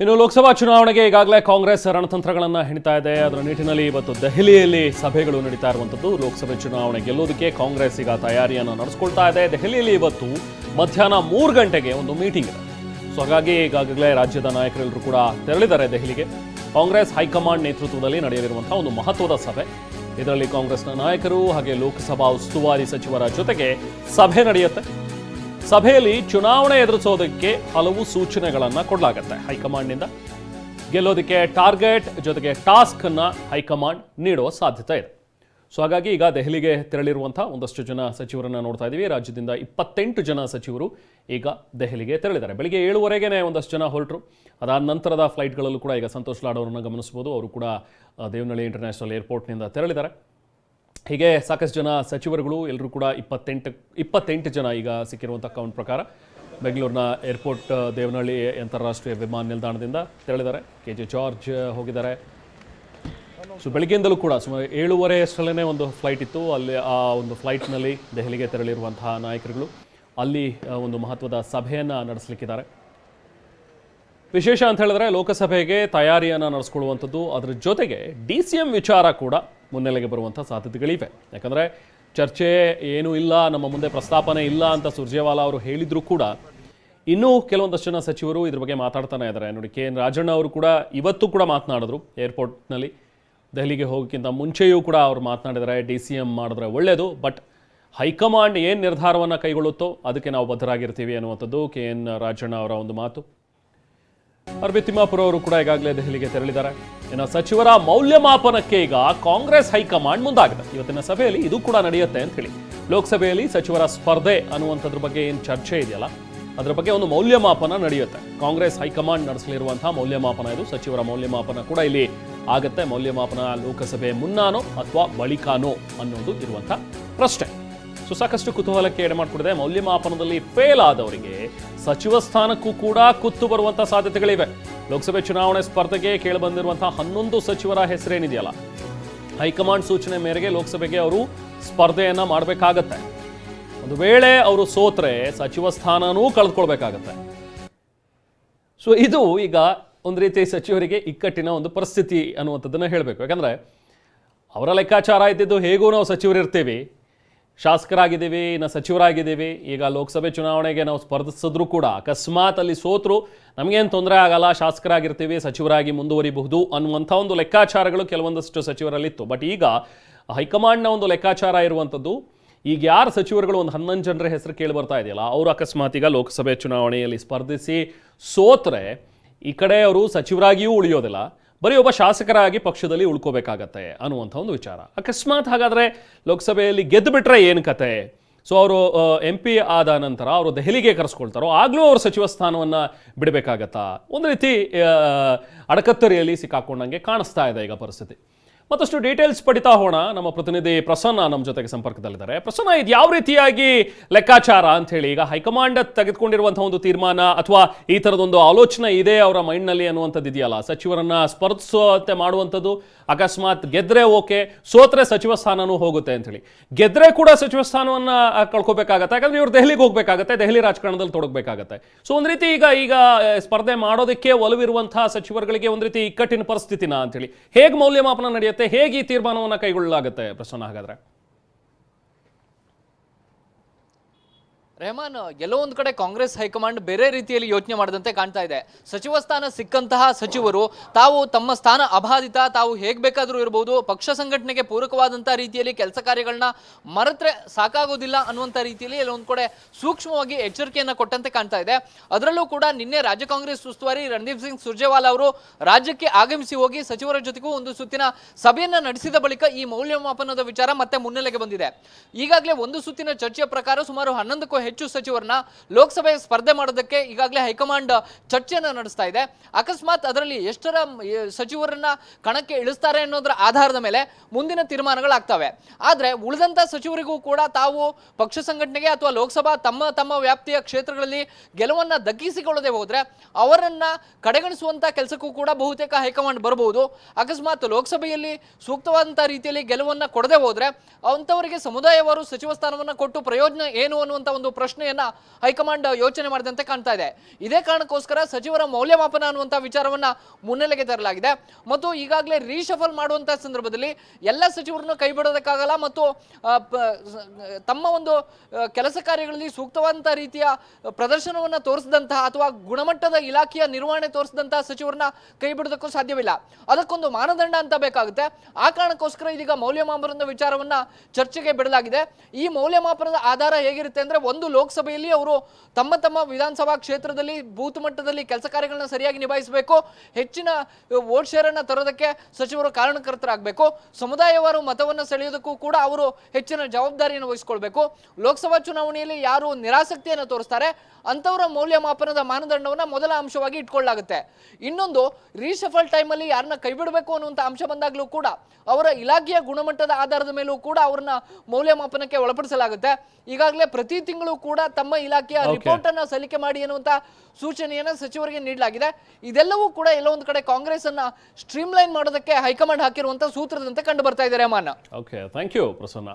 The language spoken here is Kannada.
ಇನ್ನು ಲೋಕಸಭಾ ಚುನಾವಣೆಗೆ ಈಗಾಗಲೇ ಕಾಂಗ್ರೆಸ್ ರಣತಂತ್ರಗಳನ್ನು ಹೆಣಿತಾ ಇದೆ. ಅದರ ನಿಟ್ಟಿನಲ್ಲಿ ಇವತ್ತು ದೆಹಲಿಯಲ್ಲಿ ಸಭೆಗಳು ನಡೀತಾ ಇರುವಂಥದ್ದು. ಲೋಕಸಭೆ ಚುನಾವಣೆ ಗೆಲ್ಲೋದಕ್ಕೆ ಕಾಂಗ್ರೆಸ್ ಈಗ ತಯಾರಿಯನ್ನು ನಡೆಸ್ಕೊಳ್ತಾ ಇದೆ. ದೆಹಲಿಯಲ್ಲಿ ಇವತ್ತು ಮಧ್ಯಾಹ್ನ ಮೂರು ಗಂಟೆಗೆ ಒಂದು ಮೀಟಿಂಗ್ ಇದೆ. ಸೊ ಹಾಗಾಗಿ ಈಗಾಗಲೇ ರಾಜ್ಯದ ನಾಯಕರೆಲ್ಲರೂ ಕೂಡ ತೆರಳಿದ್ದಾರೆ ದೆಹಲಿಗೆ. ಕಾಂಗ್ರೆಸ್ ಹೈಕಮಾಂಡ್ ನೇತೃತ್ವದಲ್ಲಿ ನಡೆಯಲಿರುವಂಥ ಒಂದು ಮಹತ್ವದ ಸಭೆ. ಇದರಲ್ಲಿ ಕಾಂಗ್ರೆಸ್ನ ನಾಯಕರು ಹಾಗೆ ಲೋಕಸಭಾ ಉಸ್ತುವಾರಿ ಸಚಿವರ ಜೊತೆಗೆ ಸಭೆ ನಡೆಯುತ್ತೆ. ಸಭೆಯಲ್ಲಿ ಚುನಾವಣೆ ಎದುರಿಸೋದಕ್ಕೆ ಹಲವು ಸೂಚನೆಗಳನ್ನು ಕೊಡಲಾಗುತ್ತೆ. ಹೈಕಮಾಂಡ್ನಿಂದ ಗೆಲ್ಲೋದಕ್ಕೆ ಟಾರ್ಗೆಟ್, ಜೊತೆಗೆ ಟಾಸ್ಕ್ ಅನ್ನ ಹೈಕಮಾಂಡ್ ನೀಡುವ ಸಾಧ್ಯತೆ ಇದೆ. ಸೊ ಹಾಗಾಗಿ ಈಗ ದೆಹಲಿಗೆ ತೆರಳಿರುವಂಥ ಒಂದಷ್ಟು ಜನ ಸಚಿವರನ್ನ ನೋಡ್ತಾ ಇದ್ದೀವಿ. ರಾಜ್ಯದಿಂದ ಇಪ್ಪತ್ತೆಂಟು ಜನ ಸಚಿವರು ಈಗ ದೆಹಲಿಗೆ ತೆರಳಿದ್ದಾರೆ. ಬೆಳಿಗ್ಗೆ ಏಳುವರೆಗೆ ಒಂದಷ್ಟು ಜನ ಹೊರಟರು. ಅದಾದ ನಂತರದ ಫ್ಲೈಟ್ಗಳಲ್ಲೂ ಕೂಡ ಈಗ ಸಂತೋಷ್ ಲಾಡ್ ಅವರನ್ನು ಗಮನಿಸ್ಬೋದು ಅವರು ಕೂಡ ದೇವನಹಳ್ಳಿ ಇಂಟರ್ನ್ಯಾಷನಲ್ ಏರ್ಪೋರ್ಟ್ನಿಂದ ತೆರಳಿದ್ದಾರೆ. ಹೀಗೆ ಸಾಕಷ್ಟು ಜನ ಸಚಿವರುಗಳು ಎಲ್ಲರೂ ಕೂಡ ಇಪ್ಪತ್ತೆಂಟು ಇಪ್ಪತ್ತೆಂಟು ಜನ ಈಗ ಸಿಕ್ಕಿರುವಂಥ ಕೌಂಟ್ ಪ್ರಕಾರ ಬೆಂಗಳೂರಿನ ಏರ್ಪೋರ್ಟ್ ದೇವನಹಳ್ಳಿ ಅಂತಾರಾಷ್ಟ್ರೀಯ ವಿಮಾನ ನಿಲ್ದಾಣದಿಂದ ತೆರಳಿದ್ದಾರೆ. ಕೆ ಜೆ ಜಾರ್ಜ್ ಹೋಗಿದ್ದಾರೆ. ಸೊ ಬೆಳಗ್ಗೆಯಿಂದಲೂ ಕೂಡ ಸುಮಾರು ಏಳುವರೆ ಅಷ್ಟರಲ್ಲೇ ಒಂದು ಫ್ಲೈಟ್ ಇತ್ತು. ಅಲ್ಲಿ ಆ ಒಂದು ಫ್ಲೈಟ್ನಲ್ಲಿ ದೆಹಲಿಗೆ ತೆರಳಿರುವಂತಹ ನಾಯಕರುಗಳು ಅಲ್ಲಿ ಒಂದು ಮಹತ್ವದ ಸಭೆಯನ್ನು ನಡೆಸಲಿಕ್ಕಿದ್ದಾರೆ. ವಿಶೇಷ ಅಂತ ಹೇಳಿದ್ರೆ ಲೋಕಸಭೆಗೆ ತಯಾರಿಯನ್ನು ನಡೆಸ್ಕೊಳ್ಳುವಂಥದ್ದು. ಅದರ ಜೊತೆಗೆ ಡಿ ಸಿ ಎಂ ವಿಚಾರ ಕೂಡ ಮುನ್ನೆಲೆಗೆ ಬರುವಂಥ ಸಾಧ್ಯತೆಗಳಿವೆ. ಯಾಕಂದರೆ ಚರ್ಚೆ ಏನೂ ಇಲ್ಲ, ನಮ್ಮ ಮುಂದೆ ಪ್ರಸ್ತಾಪನೆ ಇಲ್ಲ ಅಂತ ಸುರ್ಜೇವಾಲಾ ಅವರು ಹೇಳಿದರೂ ಕೂಡ ಇನ್ನೂ ಕೆಲವೊಂದಷ್ಟು ಜನ ಸಚಿವರು ಇದ್ರ ಬಗ್ಗೆ ಮಾತಾಡ್ತಾನೆ ಇದ್ದಾರೆ. ನೋಡಿ, ಕೆ. ಎನ್. ರಾಜಣ್ಣ ಅವರು ಕೂಡ ಇವತ್ತು ಕೂಡ ಮಾತನಾಡಿದ್ರು ಏರ್ಪೋರ್ಟ್ನಲ್ಲಿ. ದೆಹಲಿಗೆ ಹೋಗೋಕ್ಕಿಂತ ಮುಂಚೆಯೂ ಕೂಡ ಅವರು ಮಾತನಾಡಿದರೆ ಡಿ ಸಿ ಎಂ ಮಾಡಿದ್ರೆ ಒಳ್ಳೆಯದು ಬಟ್ ಹೈಕಮಾಂಡ್ ಏನು ನಿರ್ಧಾರವನ್ನು ಕೈಗೊಳ್ಳುತ್ತೋ ಅದಕ್ಕೆ ನಾವು ಬದ್ಧರಾಗಿರ್ತೀವಿ ಅನ್ನುವಂಥದ್ದು ಕೆ. ಎನ್. ರಾಜಣ್ಣ ಅವರ ಒಂದು ಮಾತು. ಅರ್ಬಿ ತಿಮ್ಮಾಪುರ ಅವರು ಕೂಡ ಈಗಾಗಲೇ ದೆಹಲಿಗೆ ತೆರಳಿದ್ದಾರೆ. ಇನ್ನು ಸಚಿವರ ಮೌಲ್ಯಮಾಪನಕ್ಕೆ ಈಗ ಕಾಂಗ್ರೆಸ್ ಹೈಕಮಾಂಡ್ ಮುಂದಾಗಿದೆ. ಇವತ್ತಿನ ಸಭೆಯಲ್ಲಿ ಇದು ಕೂಡ ನಡೆಯುತ್ತೆ ಅಂತ ಹೇಳಿ. ಲೋಕಸಭೆಯಲ್ಲಿ ಸಚಿವರ ಸ್ಪರ್ಧೆ ಅನ್ನುವಂಥದ್ರ ಬಗ್ಗೆ ಏನು ಚರ್ಚೆ ಇದೆಯಲ್ಲ, ಅದರ ಬಗ್ಗೆ ಒಂದು ಮೌಲ್ಯಮಾಪನ ನಡೆಯುತ್ತೆ. ಕಾಂಗ್ರೆಸ್ ಹೈಕಮಾಂಡ್ ನಡೆಸಲಿರುವಂತಹ ಮೌಲ್ಯಮಾಪನ ಇದು. ಸಚಿವರ ಮೌಲ್ಯಮಾಪನ ಕೂಡ ಇಲ್ಲಿ ಆಗುತ್ತೆ. ಮೌಲ್ಯಮಾಪನ ಲೋಕಸಭೆ ಮುನ್ನಾನೋ ಅಥವಾ ಬಳಿಕಾನೋ ಅನ್ನೋದು ಇರುವಂತಹ ಪ್ರಶ್ನೆ. ಸೊ ಸಾಕಷ್ಟು ಕುತೂಹಲಕ್ಕೆ ಎಡೆ ಮಾಡಿಕೊಡಿದೆ ಮೌಲ್ಯಮಾಪನದಲ್ಲಿ ಫೇಲ್ ಆದವರಿಗೆ ಸಚಿವ ಸ್ಥಾನಕ್ಕೂ ಕೂಡ ಕುತ್ತು ಬರುವಂತಹ ಸಾಧ್ಯತೆಗಳಿವೆ. ಲೋಕಸಭೆ ಚುನಾವಣೆ ಸ್ಪರ್ಧೆಗೆ ಕೇಳಿಬಂದಿರುವಂತಹ ಹನ್ನೊಂದು ಸಚಿವರ ಹೆಸರೇನಿದೆಯಲ್ಲ? ಹೈಕಮಾಂಡ್ ಸೂಚನೆ ಮೇರೆಗೆ ಲೋಕಸಭೆಗೆ ಅವರು ಸ್ಪರ್ಧೆಯನ್ನ ಮಾಡಬೇಕಾಗತ್ತೆ. ಒಂದು ವೇಳೆ ಅವರು ಸೋತ್ರೆ ಸಚಿವ ಸ್ಥಾನನೂ ಕಳೆದುಕೊಳ್ಬೇಕಾಗತ್ತೆ. ಸೊ ಇದು ಈಗ ಒಂದು ರೀತಿ ಸಚಿವರಿಗೆ ಇಕ್ಕಟ್ಟಿನ ಒಂದು ಪರಿಸ್ಥಿತಿ ಅನ್ನುವಂಥದ್ದನ್ನು ಹೇಳಬೇಕು. ಯಾಕಂದ್ರೆ ಅವರ ಲೆಕ್ಕಾಚಾರ ಇದ್ದಿದ್ದು ಹೇಗೂ ನಾವು ಸಚಿವರಿರ್ತೀವಿ. ಶಾಸಕರಾಗಿದ್ದೀವಿ ಇನ್ನು ಸಚಿವರಾಗಿದ್ದೀವಿ. ಈಗ ಲೋಕಸಭೆ ಚುನಾವಣೆಗೆ ನಾವು ಸ್ಪರ್ಧಿಸಿದ್ರೂ ಕೂಡ ಅಕಸ್ಮಾತ್ ಅಲ್ಲಿ ಸೋತರು ನಮಗೇನು ತೊಂದರೆ ಆಗಲ್ಲ, ಶಾಸಕರಾಗಿರ್ತೀವಿ, ಸಚಿವರಾಗಿ ಮುಂದುವರಿಬಹುದು ಅನ್ನುವಂಥ ಒಂದು ಲೆಕ್ಕಾಚಾರಗಳು ಕೆಲವೊಂದಷ್ಟು ಸಚಿವರಲ್ಲಿತ್ತು. ಬಟ್ ಈಗ ಹೈಕಮಾಂಡ್ನ ಒಂದು ಲೆಕ್ಕಾಚಾರ ಇರುವಂಥದ್ದು, ಈಗ ಯಾರು ಸಚಿವರುಗಳು ಒಂದು ಹನ್ನೊಂದು ಜನರ ಹೆಸರು ಕೇಳಿ ಬರ್ತಾ ಇದೆಯಲ್ಲ, ಅವರು ಅಕಸ್ಮಾತ್ ಈಗ ಲೋಕಸಭೆ ಚುನಾವಣೆಯಲ್ಲಿ ಸ್ಪರ್ಧಿಸಿ ಸೋತ್ರೆ, ಈ ಕಡೆ ಅವರು ಸಚಿವರಾಗಿಯೂ ಉಳಿಯೋದಿಲ್ಲ. ಬರೀ ಒಬ್ಬ ಶಾಸಕರಾಗಿ ಪಕ್ಷದಲ್ಲಿ ಉಳ್ಕೋಬೇಕಾಗತ್ತೆ ಅನ್ನುವಂಥ ಒಂದು ವಿಚಾರ. ಅಕಸ್ಮಾತ್ ಹಾಗಾದರೆ ಲೋಕಸಭೆಯಲ್ಲಿ ಗೆದ್ದು ಬಿಟ್ರೆ ಏನು ಕತೆ? ಸೊ ಅವರು ಎಂ ಪಿ ಆದ ನಂತರ ಅವರು ದೆಹಲಿಗೆ ಕರೆಸ್ಕೊಳ್ತಾರೋ, ಆಗಲೂ ಅವರು ಸಚಿವ ಸ್ಥಾನವನ್ನು ಬಿಡಬೇಕಾಗತ್ತಾ? ಒಂದು ರೀತಿ ಅಡಕತ್ತರಿಯಲ್ಲಿ ಸಿಕ್ಕಾಕೊಂಡಂಗೆ ಕಾಣಿಸ್ತಾ ಇದೆ ಈಗ ಪರಿಸ್ಥಿತಿ. ಮತ್ತಷ್ಟು ಡೀಟೇಲ್ಸ್ ಪಡಿತಾ ಹೋಣ ನಮ್ಮ ಪ್ರತಿನಿಧಿ ಪ್ರಸನ್ನ ನಮ್ಮ ಜೊತೆಗೆ ಸಂಪರ್ಕದಲ್ಲಿದ್ದಾರೆ. ಪ್ರಸನ್ನ, ಇದು ಯಾವ ರೀತಿಯಾಗಿ ಲೆಕ್ಕಾಚಾರ ಅಂತ ಹೇಳಿ, ಈಗ ಹೈಕಮಾಂಡ್ ತೆಗೆದುಕೊಂಡಿರುವಂತಹ ಒಂದು ತೀರ್ಮಾನ ಅಥವಾ ಈ ತರದೊಂದು ಆಲೋಚನೆ ಇದೆ ಅವರ ಮೈಂಡ್ನಲ್ಲಿ ಅನ್ನುವಂಥದ್ದು ಇದೆಯಲ್ಲ? ಸಚಿವರನ್ನ ಸ್ಪರ್ಧಿಸುವಂತೆ ಮಾಡುವಂಥದ್ದು ಅಕಸ್ಮಾತ್ ಗೆದ್ರೆ ಓಕೆ, ಸೋತ್ರೆ ಸಚಿವ ಸ್ಥಾನನೂ ಹೋಗುತ್ತೆ ಅಂತ ಹೇಳಿ. ಗೆದ್ರೆ ಕೂಡ ಸಚಿವ ಸ್ಥಾನವನ್ನ ಕಳ್ಕೋಬೇಕಾಗತ್ತೆ. ಯಾಕಂದ್ರೆ ಇವರು ದೆಹಲಿಗೆ ಹೋಗ್ಬೇಕಾಗತ್ತೆ, ದೆಹಲಿ ರಾಜಕಾರಣದಲ್ಲಿ ತೊಡಗಬೇಕಾಗತ್ತೆ. ಸೊ ಒಂದ್ ರೀತಿ ಈಗ ಈಗ ಸ್ಪರ್ಧೆ ಮಾಡೋದಕ್ಕೆ ಒಲವಿರುವಂತಹ ಸಚಿವರುಗಳಿಗೆ ಒಂದ್ ರೀತಿ ಇಕ್ಕಟ್ಟಿನ ಪರಿಸ್ಥಿತಿನ ಅಂತೇಳಿ ಹೇಗೆ ಮೌಲ್ಯಮಾಪನ ನಡೆಯುತ್ತೆ? ಹೇಗೆ ಈ ತೀರ್ಮಾನವನ್ನು ಕೈಗೊಳ್ಳಲಾಗುತ್ತೆ ಪ್ರಸನ್ನ ಹಾಗಾದ್ರೆ? ರೆಹಮಾನ್ ಒಂದು ಕಡೆ ಕಾಂಗ್ರೆಸ್ ಹೈಕಮಾಂಡ್ ಬೇರೆ ರೀತಿಯಲ್ಲಿ ಯೋಚನೆ ಮಾಡದಂತೆ ಕಾಣ್ತಾ ಇದೆ. ಸಚಿವ ಸ್ಥಾನ ಸಿಕ್ಕಂತಹ ಸಚಿವರು, ತಾವು ತಮ್ಮ ಸ್ಥಾನ ಅಬಾಧಿತ, ತಾವು ಹೇಗ್ ಬೇಕಾದರೂ ಇರಬಹುದು ಪಕ್ಷ ಸಂಘಟನೆಗೆ ಪೂರಕವಾದಂತಹ ರೀತಿಯಲ್ಲಿ ಕೆಲಸ ಕಾರ್ಯಗಳನ್ನ ಮರೆತ್ರೆ ಸಾಕಾಗೋದಿಲ್ಲ ಅನ್ನುವಂಥ ರೀತಿಯಲ್ಲಿ ಎಲ್ಲೊಂದು ಕಡೆ ಸೂಕ್ಷ್ಮವಾಗಿ ಎಚ್ಚರಿಕೆಯನ್ನ ಕೊಟ್ಟಂತೆ ಕಾಣ್ತಾ ಇದೆ. ಅದರಲ್ಲೂ ಕೂಡ ನಿನ್ನೆ ರಾಜ್ಯ ಕಾಂಗ್ರೆಸ್ ಉಸ್ತುವಾರಿ ರಣದೀಪ್ ಸಿಂಗ್ ಸುರ್ಜೇವಾಲಾ ಅವರು ರಾಜ್ಯಕ್ಕೆ ಆಗಮಿಸಿ ಹೋಗಿ ಸಚಿವರ ಜೊತೆಗೂ ಒಂದು ಸುತ್ತಿನ ಸಭೆಯನ್ನ ನಡೆಸಿದ ಬಳಿಕ ಈ ಮೌಲ್ಯಮಾಪನದ ವಿಚಾರ ಮತ್ತೆ ಮುನ್ನೆಲೆಗೆ ಬಂದಿದೆ. ಈಗಾಗಲೇ ಒಂದು ಸುತ್ತಿನ ಚರ್ಚೆಯ ಪ್ರಕಾರ ಸುಮಾರು ಹನ್ನೊಂದಕ್ಕೂ ಹೆಚ್ಚು ಸಚಿವರನ್ನ ಲೋಕಸಭೆ ಸ್ಪರ್ಧೆ ಮಾಡೋದಕ್ಕೆ ಈಗಾಗಲೇ ಹೈಕಮಾಂಡ್ ಚರ್ಚೆಯನ್ನು ನಡೆಸ್ತಾ ಇದೆ. ಅಕಸ್ಮಾತ್ ಅದರಲ್ಲಿ ಎಷ್ಟರ ಸಚಿವರನ್ನ ಕಣಕ್ಕೆ ಇಳಿಸ್ತಾರೆ ಅನ್ನೋದರ ಆಧಾರದ ಮೇಲೆ ಮುಂದಿನ ತೀರ್ಮಾನಗಳಾಗ್ತವೆ. ಆದರೆ ಉಳಿದಂತ ಸಚಿವರಿಗೂ ಕೂಡ ತಾವು ಪಕ್ಷ ಸಂಘಟನೆಗೆ ಅಥವಾ ಲೋಕಸಭಾ ತಮ್ಮ ತಮ್ಮ ವ್ಯಾಪ್ತಿಯ ಕ್ಷೇತ್ರಗಳಲ್ಲಿ ಗೆಲುವನ್ನ ದಕ್ಕಿಸಿಕೊಳ್ಳದೆ ಹೋದ್ರೆ ಅವರನ್ನ ಕಡೆಗಣಿಸುವಂತ ಕೆಲಸಕ್ಕೂ ಕೂಡ ಬಹುತೇಕ ಹೈಕಮಾಂಡ್ ಬರಬಹುದು. ಅಕಸ್ಮಾತ್ ಲೋಕಸಭೆಯಲ್ಲಿ ಸೂಕ್ತವಾದಂಥ ರೀತಿಯಲ್ಲಿ ಗೆಲುವನ್ನ ಕೊಡದೆ ಹೋದ್ರೆ ಅಂಥವರಿಗೆ ಸಮುದಾಯವಾರು ಸಚಿವ ಸ್ಥಾನವನ್ನ ಕೊಟ್ಟು ಪ್ರಯೋಜನ ಏನು ಅನ್ನುವಂತ ಒಂದು ಪ್ರಶ್ನೆಯನ್ನ ಹೈಕಮಾಂಡ್ ಯೋಚನೆ ಮಾಡಿದಂತೆ ಕಾಣ್ತಾ ಇದೆ. ಇದೇ ಕಾರಣಕ್ಕೋಸ್ಕರ ಸಚಿವರ ಮೌಲ್ಯಮಾಪನ ಅನ್ನುವಂಥ ವಿಚಾರವನ್ನ ಮುನ್ನೆಲೆಗೆ ತರಲಾಗಿದೆ. ಮತ್ತು ಈಗಾಗಲೇ ರೀಶಫಲ್ ಮಾಡುವಂತ ಸಂದರ್ಭದಲ್ಲಿ ಎಲ್ಲ ಸಚಿವರನ್ನು ಕೈ ಬಿಡೋದಕ್ಕಾಗಲ್ಲ ಮತ್ತು ತಮ್ಮ ಒಂದು ಕೆಲಸ ಕಾರ್ಯಗಳಲ್ಲಿ ಸೂಕ್ತವಾದಂತಹ ರೀತಿಯ ಪ್ರದರ್ಶನವನ್ನ ತೋರಿಸಿದಂತಹ ಅಥವಾ ಗುಣಮಟ್ಟದ ಇಲಾಖೆಯ ನಿರ್ವಹಣೆ ತೋರಿಸಿದಂತಹ ಸಚಿವರನ್ನ ಕೈ ಬಿಡೋದಕ್ಕೂ ಸಾಧ್ಯವಿಲ್ಲ. ಅದಕ್ಕೊಂದು ಮಾನದಂಡ ಅಂತ ಬೇಕಾಗುತ್ತೆ. ಆ ಕಾರಣಕ್ಕೋಸ್ಕರ ಇದೀಗ ಮೌಲ್ಯಮಾಪನದ ವಿಚಾರವನ್ನ ಚರ್ಚೆಗೆ ಬಿಡಲಾಗಿದೆ. ಈ ಮೌಲ್ಯಮಾಪನದ ಆಧಾರ ಹೇಗಿರುತ್ತೆ ಅಂದ್ರೆ ಒಂದು ಲೋಕಸಭೆಯಲ್ಲಿ ಅವರು ತಮ್ಮ ತಮ್ಮ ವಿಧಾನಸಭಾ ಕ್ಷೇತ್ರದಲ್ಲಿ ಬೂತ್ ಮಟ್ಟದಲ್ಲಿ ಕೆಲಸ ಕಾರ್ಯಗಳನ್ನ ಸರಿಯಾಗಿ ನಿಭಾಯಿಸಬೇಕು. ಹೆಚ್ಚಿನ ವೋಟ್ ಅನ್ನ ತರೋದಕ್ಕೆ ಸಚಿವರು ಕಾರಣಕರ್ತರಾಗಬೇಕು. ಸಮುದಾಯವಾರು ಮತವನ್ನ ಸೆಳೆಯೋದಕ್ಕೂ ಕೂಡ ಅವರು ಹೆಚ್ಚಿನ ಜವಾಬ್ದಾರಿಯನ್ನು ವಹಿಸಿಕೊಳ್ಬೇಕು. ಲೋಕಸಭಾ ಚುನಾವಣೆಯಲ್ಲಿ ಯಾರು ನಿರಾಸಕ್ತಿಯನ್ನು ತೋರಿಸ್ತಾರೆ, ಅಂಥವರ ಮೌಲ್ಯಮಾಪನದ ಮಾನದಂಡವನ್ನ ಮೊದಲ ಅಂಶವಾಗಿ ಇಟ್ಕೊಳ್ಳಲಾಗುತ್ತೆ ಇನ್ನೊಂದು ರೀಶಫಲ್ ಟೈಮಲ್ಲಿ ಯಾರನ್ನ ಕೈಬಿಡಬೇಕು ಅನ್ನುವಂಥ ಅಂಶ ಬಂದಾಗಲೂ ಕೂಡ ಅವರ ಇಲಾಖೆಯ ಗುಣಮಟ್ಟದ ಆಧಾರದ ಮೇಲೂ ಕೂಡ ಅವರನ್ನ ಮೌಲ್ಯಮಾಪನಕ್ಕೆ ಒಳಪಡಿಸಲಾಗುತ್ತೆ. ಈಗಾಗಲೇ ಪ್ರತಿ ತಿಂಗಳು ಕೂಡ ತಮ್ಮ ಇಲಾಖೆಯ. ರಿಪೋರ್ಟ್ ಅನ್ನ ಸಲ್ಲಿಕೆ ಮಾಡಿ ಅನ್ನುವಂತ ಸೂಚನೆಯನ್ನ ಸಚಿವರಿಗೆ ನೀಡಲಾಗಿದೆ. ಇದೆಲ್ಲವೂ ಕೂಡ ಎಲ್ಲ ಒಂದು ಕಡೆ ಕಾಂಗ್ರೆಸ್ ಅನ್ನ ಸ್ಟ್ರೀಮ್ಲೈನ್ ಮಾಡೋದಕ್ಕೆ ಹೈಕಮಾಂಡ್ ಹಾಕಿರುವಂತ ಸೂತ್ರದಂತೆ ಕಂಡು ಬರ್ತಾ ಇದ್ದಾರೆ Rehman okay thank you Prasanna.